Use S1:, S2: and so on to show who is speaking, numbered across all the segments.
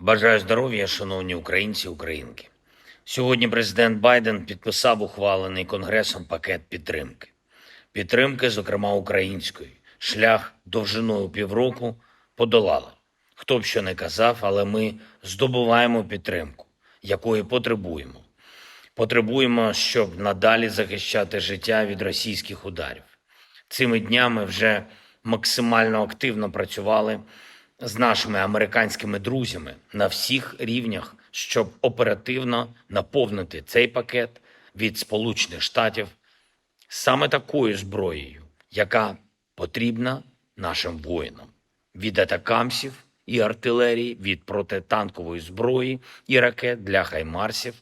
S1: Бажаю здоров'я, шановні українці, українки. Сьогодні президент Байден підписав ухвалений Конгресом пакет підтримки. Підтримки, зокрема української. Шлях довжиною півроку подолали. Хто б що не казав, але ми здобуваємо підтримку, якої потребуємо. Потребуємо, щоб надалі захищати життя від російських ударів. Цими днями вже максимально активно працювали з нашими американськими друзями на всіх рівнях, щоб оперативно наповнити цей пакет від Сполучених Штатів саме такою зброєю, яка потрібна нашим воїнам від атакамсів і артилерії, від протитанкової зброї і ракет для хаймарсів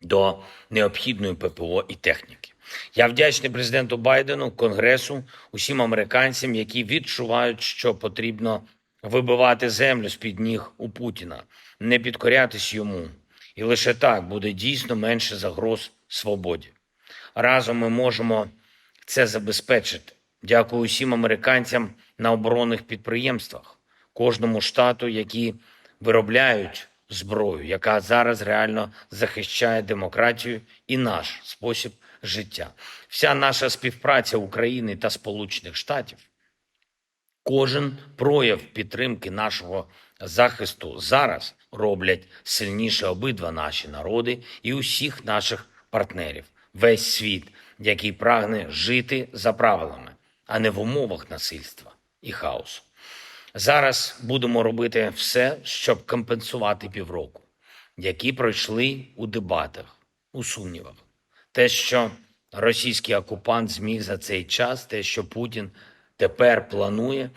S1: до необхідної ППО і техніки. Я вдячний президенту Байдену, Конгресу, усім американцям, які відчувають, що потрібно вибивати землю з-під ніг у Путіна, не підкорятись йому. І лише так буде дійсно менше загроз свободі. Разом ми можемо це забезпечити. Дякую усім американцям на оборонних підприємствах, кожному штату, які виробляють зброю, яка зараз реально захищає демократію і наш спосіб життя. Вся наша співпраця України та Сполучених Штатів, кожен прояв підтримки нашого захисту зараз роблять сильніше обидва наші народи і усіх наших партнерів, весь світ, який прагне жити за правилами, а не в умовах насильства і хаосу. Зараз будемо робити все, щоб компенсувати півроку, які пройшли у дебатах, у сумнівах. Те, що російський окупант зміг за цей час, те, що Путін тепер планує,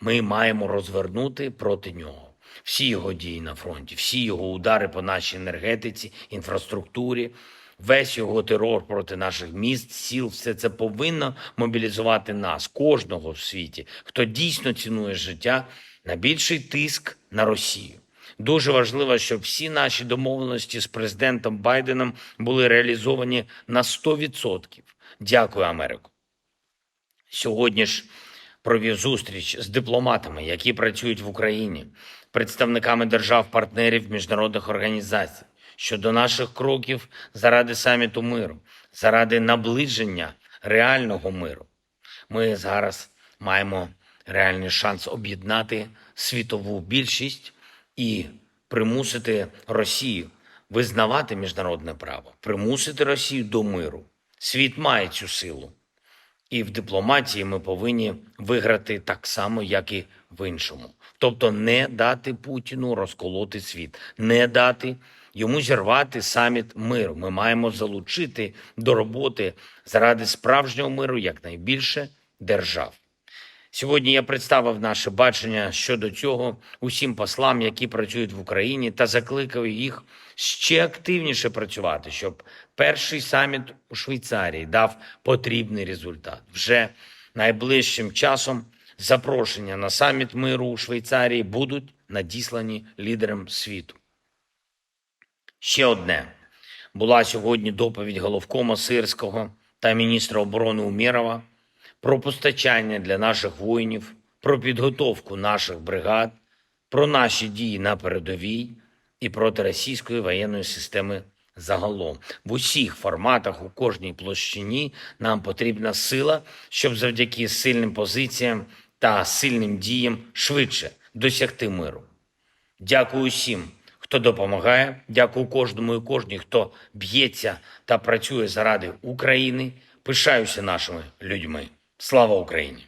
S1: ми маємо розвернути проти нього. Всі його дії на фронті, всі його удари по нашій енергетиці, інфраструктурі, весь його терор проти наших міст, сіл, все це повинно мобілізувати нас, кожного в світі, хто дійсно цінує життя, на більший тиск на Росію. Дуже важливо, щоб всі наші домовленості з президентом Байденом були реалізовані на 100%. Дякую, Америку. Сьогодні ж провів зустріч з дипломатами, які працюють в Україні, представниками держав-партнерів міжнародних організацій щодо наших кроків заради саміту миру, заради наближення реального миру. Ми зараз маємо реальний шанс об'єднати світову більшість і примусити Росію визнавати міжнародне право, примусити Росію до миру. Світ має цю силу. І в дипломатії ми повинні виграти так само, як і в іншому. Тобто не дати Путіну розколоти світ, не дати йому зірвати саміт миру. Ми маємо залучити до роботи заради справжнього миру якнайбільше держав. Сьогодні я представив наше бачення щодо цього усім послам, які працюють в Україні, та закликав їх ще активніше працювати, щоб перший саміт у Швейцарії дав потрібний результат. Вже найближчим часом запрошення на саміт миру у Швейцарії будуть надіслані лідерам світу. Ще одне була сьогодні доповідь головкома Сирського та міністра оборони Умєрова про постачання для наших воїнів, про підготовку наших бригад, про наші дії на передовій і проти російської воєнної системи загалом. В усіх форматах, у кожній площині нам потрібна сила, щоб завдяки сильним позиціям та сильним діям швидше досягти миру. Дякую усім, хто допомагає. Дякую кожному і кожній, хто б'ється та працює заради України. Пишаюся нашими людьми. Слава Україні!